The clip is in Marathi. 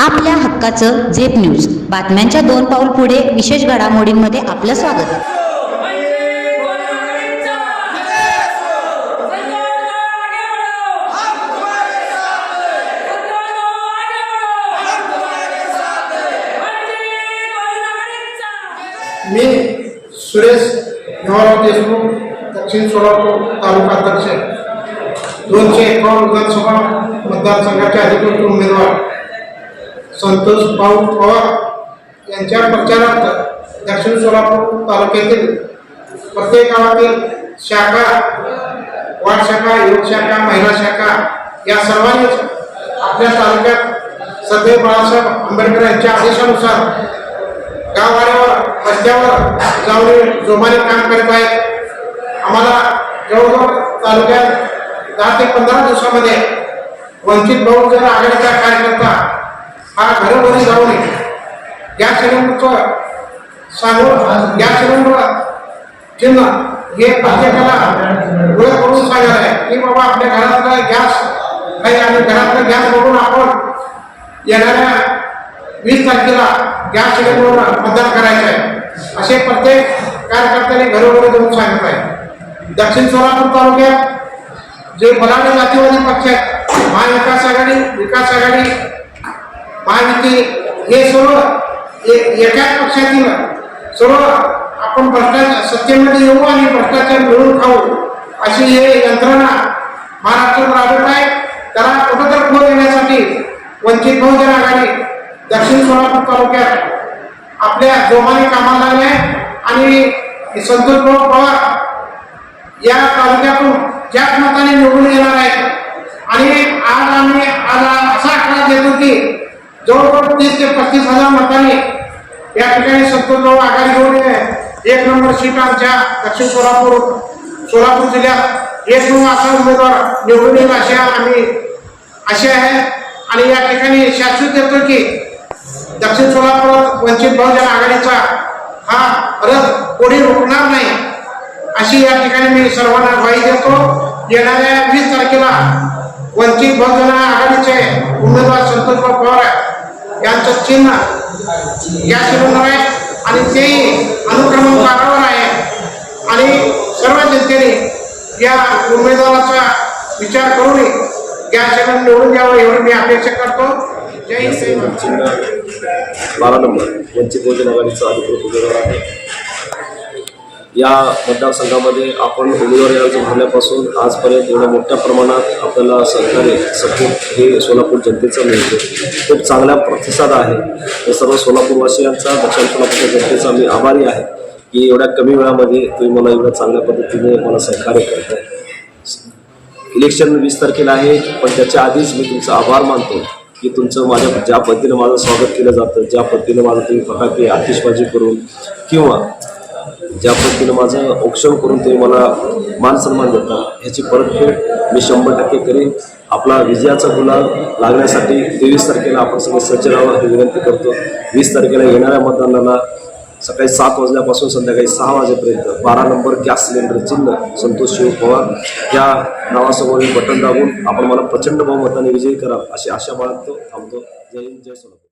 आपल्या हक्काचं झेप न्यूज. बातम्यांच्या दोन पाऊल पुढे विशेष घडामोडींमध्ये आपलं स्वागत. मी सुरेश नवराव देशमुख दक्षिण सोलापूर तालुका अध्यक्ष. दोनशे एकावन्न विधानसभा मतदारसंघाचे अधिकृत उमेदवार. संतोष भाऊ पवार यांच्या प्रचारार्थ दक्षिण सोलापूर तालुक्यातील प्रत्येक गावातील शाखा वार्ड शाखा युवक शाखा महिला शाखा या सर्वांनीच आपल्या तालुक्यात सदैव बाळासाहेब आंबेडकर यांच्या आदेशानुसार गाववाड्यावर रस्त्यावर जाऊन जोमाने काम करत आहेत. आम्हाला जवळजवळ तालुक्यात दहा ते पंधरा दिवसामध्ये वंचित बहुजन आघाडीचा कार्यकर्ता हा घरोघरी आहे गॅस सिलेंडरचं सांगून गॅस सिलेंडर चिन्ह हे प्रत्येकाला ओळख करून सांगणार आहे. की बाबा आपल्या घरातला गॅस काही आणि घरातला गॅस बघून आपण येणाऱ्या वीस तारखेला गॅस सिलेंडरवर मतदान करायचं आहे. असे प्रत्येक कार्यकर्त्याने घरोघरी जाऊन सांगत आहे. दक्षिण सोलापूर तालुक्यात जे बलाढ्य जातीवादी पक्ष आहेत महाविकास आघाडी विकास आघाडी महायुती हे सर्व एकाच पक्षातील सर्व आपण भ्रष्टाचार सत्तेमध्ये येऊ आणि भ्रष्टाचार मिळून खाऊ. अशी हे यंत्रणा महाराष्ट्रात राबवत आहे. त्याला कुठंतर खोल येण्यासाठी वंचित बहुजन आघाडी दक्षिण सोलापूर तालुक्यात आपल्या जोमाने कामाला लागले आहे. आणि संतोष भाऊ पवार या तालुक्यातून ज्याच मताने निवडून येणार आहेत. आणि आज आम्ही आज असा आकडा देतो की जवळजवळ तीस ते पस्तीस हजार मतांनी या ठिकाणी संतोषभाऊ आघाडी घेऊन एक नंबर सीट आमच्या दक्षिण सोलापूर सोलापूर जिल्ह्यात. एक नऊ असा उमेदवार निवडून येईल अशा आम्ही अशी आहे. आणि या ठिकाणी शाश्वत देतो की दक्षिण सोलापूर वंचित बहुजन आघाडीचा हा रथ कोणी रोखणार नाही अशी या ठिकाणी मी सर्वांना ग्वाही देतो. येणाऱ्या वीस तारखेला वंचित बहुजन आघाडीचे उमेदवार यांचं चिन्ह. या सिलेंडर आहे आणि तेही अनुक्रमण कार्डावर आहे. आणि सर्व जनतेने या उमेदवाराचा विचार करून गॅस सिलेंडर निवडून द्यावं एवढी मी अपेक्षा करतो. जय हिंद बारा नंबर. वंचित बहुजन आघाडीचा अधिकृत उमेदवार आहे. या मतदारसंघामध्ये आपण उमेदवारी अर्ज भरल्यापासून आजपर्यंत एवढ्या मोठ्या प्रमाणात आपल्याला सरकारी सपोर्ट हे सोलापूर जनतेचं मिळतो. खूप चांगला प्रतिसाद आहे. हे सर्व सोलापूरवासियांचा दक्षिण सोलापूरच्या जनतेचा मी आभारी आहे की एवढ्या कमी वेळामध्ये तुम्ही मला एवढ्या चांगल्या पद्धतीने मला सहकार्य करताय. इलेक्शन वीस तारखेला आहे पण त्याच्या आधीच मी तुमचा आभार मानतो की तुमचं माझ्या ज्या पद्धतीनं माझं स्वागत केलं जातं ज्या पद्धतीनं माझं तुम्ही फटाके आतिषबाजी करून किंवा ज्या पद्धतीनं माझं औक्षण करून तुम्ही मला मान सन्मान देता ह्याची परतफेड मी शंभर टक्के करीन. आपला विजयाचा गुलाल लागण्यासाठी तेवीस तारखेला आपण सगळे सज्ज राहावं ही विनंती करतो. वीस तारखेला येणाऱ्या मतदानाला सकाळी सात वाजल्यापासून संध्याकाळी सहा वाजेपर्यंत बारा नंबर गॅस सिलेंडर चिन्ह संतोष शिव पवार. या नावासमोर बटन दाबून आपण मला प्रचंड बहुमताने विजयी करा अशी आशा बाळगतो थांबतो. जय हिंद जय सोलापूर.